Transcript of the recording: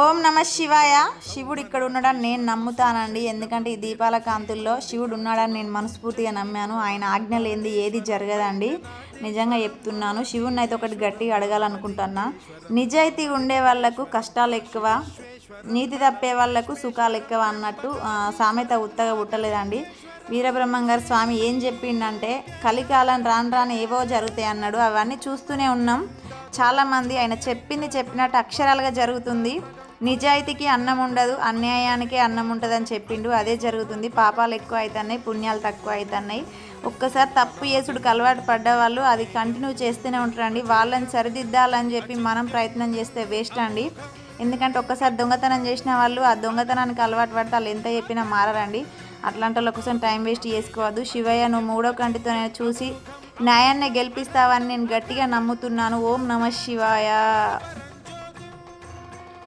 ఓం నమ శివాయ. శివుడు ఇక్కడ ఉన్నాడని నేను నమ్ముతానండి. ఎందుకంటే ఈ దీపాల కాంతుల్లో శివుడు ఉన్నాడని నేను మనస్ఫూర్తిగా నమ్మాను. ఆయన ఆజ్ఞ లేనిది ఏది జరగదండి. నిజంగా చెప్తున్నాను శివుడిని అయితే ఒకటి గట్టిగా అడగాలనుకుంటున్నా. నిజాయితీ ఉండే వాళ్ళకు కష్టాలు ఎక్కువ నీతి తప్పే వాళ్ళకు సుఖాలు ఎక్కువ అన్నట్టు సామెత ఉత్తగా పుట్టలేదండి. వీరబ్రహ్మం గారు స్వామి ఏం చెప్పిండంటే కలికాలం రాను రాను ఏవో జరుగుతాయి అన్నాడు. అవన్నీ చూస్తూనే ఉన్నాం. చాలామంది ఆయన చెప్పింది చెప్పినట్టు అక్షరాలుగా జరుగుతుంది. నిజాయితీకి అన్నం ఉండదు అన్యాయానికి అన్నం ఉంటుందని చెప్పిండు. అదే జరుగుతుంది. పాపాలు ఎక్కువ అవుతున్నాయి పుణ్యాలు తక్కువ అవుతున్నాయి ఒక్కసారి తప్పు చేసుడికి అలవాటు పడ్డ వాళ్ళు అది కంటిన్యూ చేస్తూనే ఉంటారండి. వాళ్ళని సరిదిద్దాలని చెప్పి మనం ప్రయత్నం చేస్తే వేస్ట్ అండి. ఎందుకంటే ఒక్కసారి దొంగతనం చేసిన వాళ్ళు ఆ దొంగతనానికి అలవాటు పడితే వాళ్ళు ఎంత చెప్పినా మారరండి. అట్లాంటి వాళ్ళ కోసం టైం వేస్ట్ చేసుకోవద్దు. శివయ్య నువ్వు మూడో కంటితో నేను చూసి న్యాయాన్ని గెలిపిస్తావని నేను గట్టిగా నమ్ముతున్నాను. ఓం నమ శివాయ.